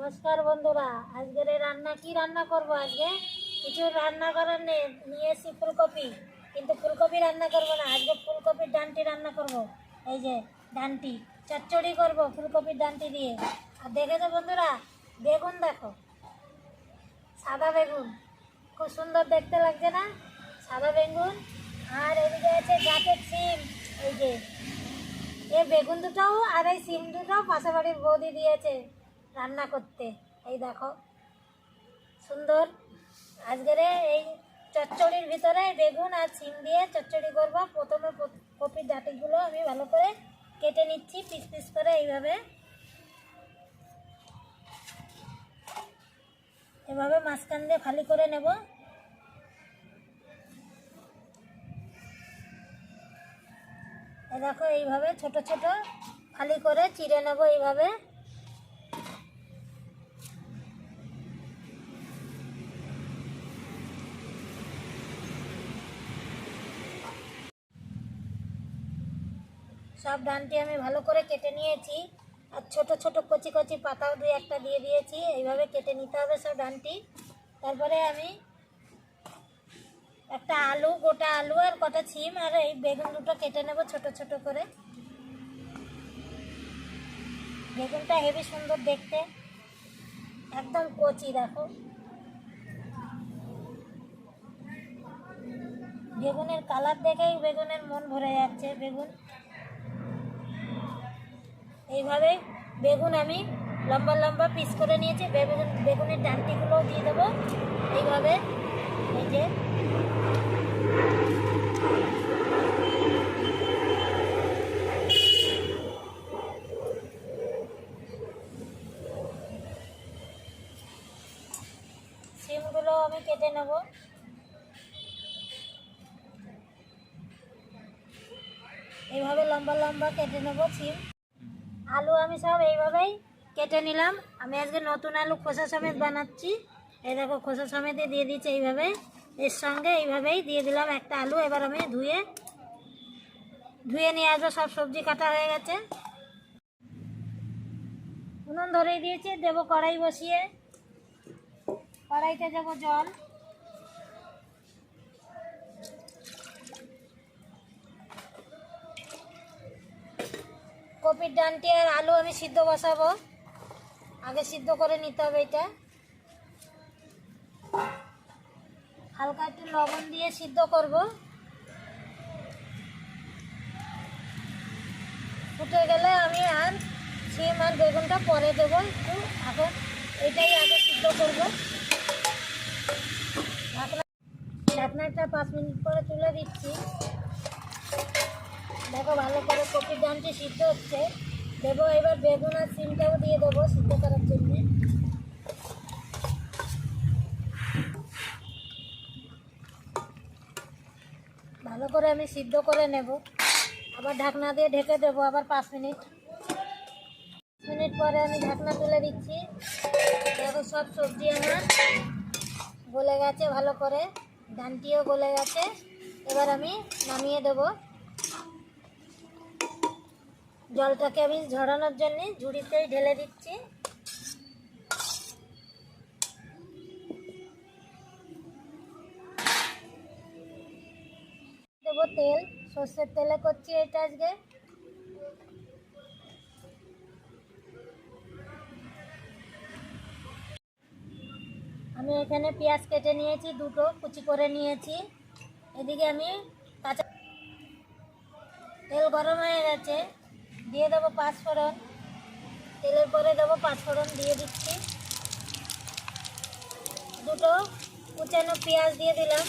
নমস্কার বন্ধুরা, আজকের এই রান্না কি রান্না করব আজকে? কিছু রান্না করার নেই, নিয়ে এসেছি ফুলকপি। কিন্তু ফুলকপি রান্না করব না, আজকে ফুলকপির ডানটি রান্না করব। এই যে ডানটি, চচ্চড়ি করব ফুলকপির ডানটি দিয়ে। আর দেখেছ বন্ধুরা, বেগুন দেখো, সাদা বেগুন। খুব সুন্দর দেখতে লাগছে না? সাদা বেগুন। আর এদিকে আছে গাছের সিম এই যে। এই বেগুন দুটোও আর এই সিম দুটোও পাশে বাড়ির বৌদি দিয়েছে। রান্না করতে। এই দেখো, সুন্দর। আজকের এই চচ্চড়ির ভিতরে বেগুন আর সিম দিয়ে চচ্চড়ি করব। প্রথমে কপির ডাঁটিগুলো আমি ভালো করে কেটে নিচ্ছি, পিস পিস করে এইভাবে। এভাবে মাঝখান দিয়ে ফালি করে নেব। দেখো, এইভাবে ছোট ছোট ফালি করে চিড়ে নেব এইভাবে। সব ডানটি আমি ভালো করে কেটে নিয়েছি। আর ছোট ছোট কচি কচি পাতাও দুই একটা দিয়ে দিয়েছি। এইভাবে কেটে নিতে হবে সব ডানটি। তারপরে আমি একটা আলু, গোটা আলু আর কটা ছিম আর এই বেগুন দুটো কেটে নেব ছোট ছোট করে। বেগুনটা হেবি সুন্দর দেখতে। একদম কচি, দেখো। বেগুনের কালার দেখেই বেগুনের মন ভরে যাচ্ছে। বেগুন এইভাবে বেগুন আমি লম্বা লম্বা পিস করে নিয়েছি। বেগুন, বেগুনের ডান্টিগুলোও দিয়ে দেবো। এইভাবে এই যে সিমগুলো আমি কেটে নেব। এইভাবে লম্বা লম্বা কেটে নেব সিম। আলু আমি সব এইভাবেই কেটে নিলাম। আমি আজকে নতুন আলু খোসা সমেত বানাচ্ছি। এই দেখো, খোসা সমেতই দিয়ে দিচ্ছি এইভাবে। এর সঙ্গে এইভাবেই দিয়ে দিলাম একটা আলু। এবার আমি ধুয়ে ধুয়ে নিয়ে আসব, সব সবজি কাটা হয়ে গেছে। উনুন ধরেই দিয়েছি। দেবো কড়াই বসিয়ে। কড়াইতে দেবো জল। কপির ডানটি আর আলু আমি সিদ্ধ বসাবো। আগে সিদ্ধ করে নিতে হবে এটা। হালকা একটু লবণ দিয়ে সিদ্ধ করব। ফুটে গেলে আমি আর সিম আর বেগুনটা পরে দেবো। একটু এখন এটাই আগে সিদ্ধ করব। ঢাকনা ঢাকনাটা পাঁচ মিনিট পরে তুলে দিচ্ছি। দেখো ভালো করে কপির ডানটি সিদ্ধ হচ্ছে। দেবো এবার বেগুন আর সিমটাও দিয়ে দেবো সিদ্ধ করার জন্যে। ভালো করে আমি সিদ্ধ করে নেব। আবার ঢাকনা দিয়ে ঢেকে দেবো আবার পাঁচ মিনিট। মিনিট পরে আমি ঢাকনা তুলে দিচ্ছি। দেখো সব সবজি আমার গলে গেছে ভালো করে। ডানটিও গলে গেছে। এবার আমি নামিয়ে দেবো। জলটাকে আমি ঝরানোর জন্য ঝুড়িতেই ঢেলে দিচ্ছি। দেবো তেল, সর্ষের তেলে করছি এটা আজকে। আমি এখানে পেঁয়াজ কেটে নিয়েছি, দুটো কুচি করে নিয়েছি। এদিকে আমি কাঁচা তেল গরম হয়ে গেছে। দিয়ে দেবো পাঁচফোড়ন তেলের পরে দেবো পাঁচফোড়ন দিয়ে দিচ্ছি। দুটো কুচানো পেঁয়াজ দিয়ে দিলাম।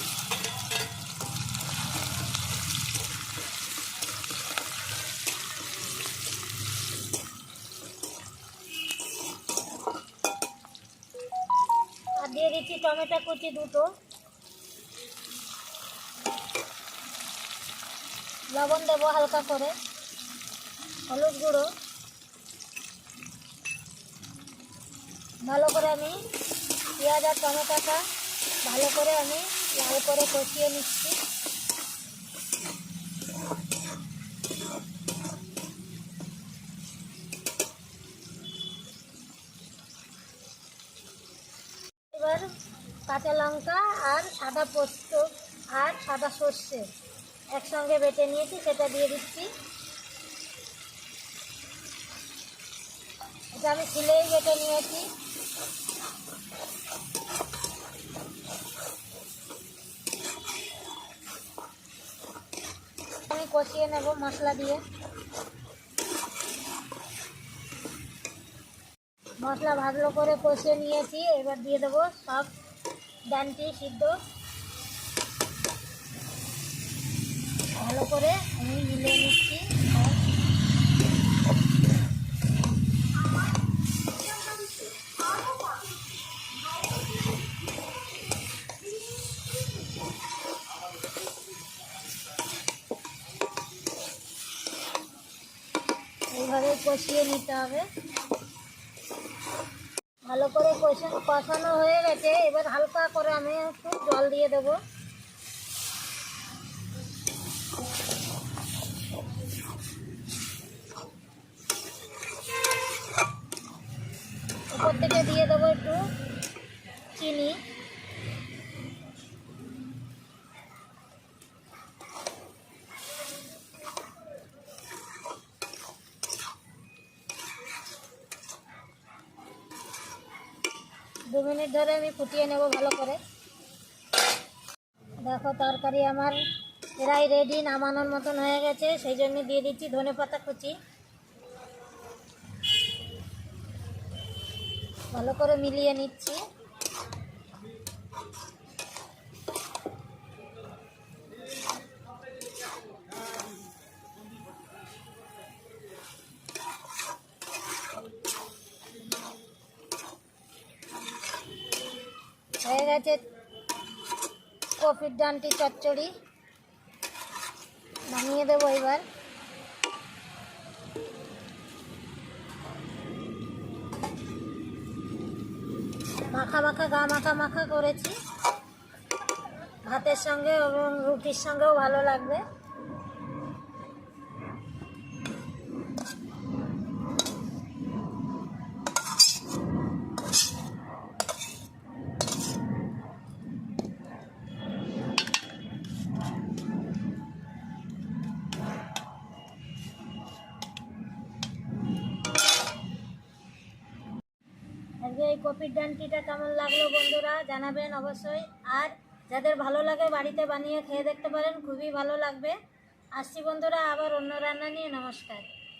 আর দিয়ে দিচ্ছি টমেটো কুচি দুটো। লবণ দেবো হালকা করে। হলুদ গুঁড়ো। ভালো করে আমি পেঁয়াজ আর টমেটোটা ভালো করে আমি লাল করে কষিয়ে নিচ্ছি। এবার কাঁচা লঙ্কা আর সাদা পোস্ত আর সাদা সর্ষে একসঙ্গে বেটে নিয়েছি, সেটা দিয়ে দিচ্ছি। আমি শিলেই বেটে নিয়েছি। আমি কষিয়ে নেব মশলা দিয়ে। মশলা ভালো করে কষিয়ে নিয়েছি, এবার দিয়ে দেবো সব ডানটি সিদ্ধ। ভালো করে আমি মিলিয়ে নিচ্ছি। কষিয়ে নিতে হবে। ভালো করে কষা- কষানো হয়ে গেছে। এবার হালকা করে আমি একটু জল দিয়ে দেবো। উপর থেকে দিয়ে দেবো একটু চিনি। দু মিনিট ধরে আমি ফুটিয়ে নেব ভালো করে। দেখো তরকারি আমার প্রায় রেডি নামানোর মতন হয়ে গেছে, সেই জন্য দিয়ে দিচ্ছি ধনে পাতা কুচি। ভালো করে মিলিয়ে নিচ্ছি। গেছে কফির ডানটি চচ্চড়ি। নামিয়ে দেবো এবার। মাখা মাখা, গা মাখা মাখা করেছি। ভাতের সঙ্গে এবং রুটির সঙ্গেও ভালো লাগবে। আজকে এই কপির ডান্টিটা কেমন লাগল বন্ধুরা জানাবেন অবশ্যই। আর যাদের ভালো লাগে বাড়িতে বানিয়ে খেয়ে দেখতে পারেন, খুবই ভালো লাগবে। আসছি বন্ধুরা, আবার অন্য রান্না নিয়ে, নমস্কার।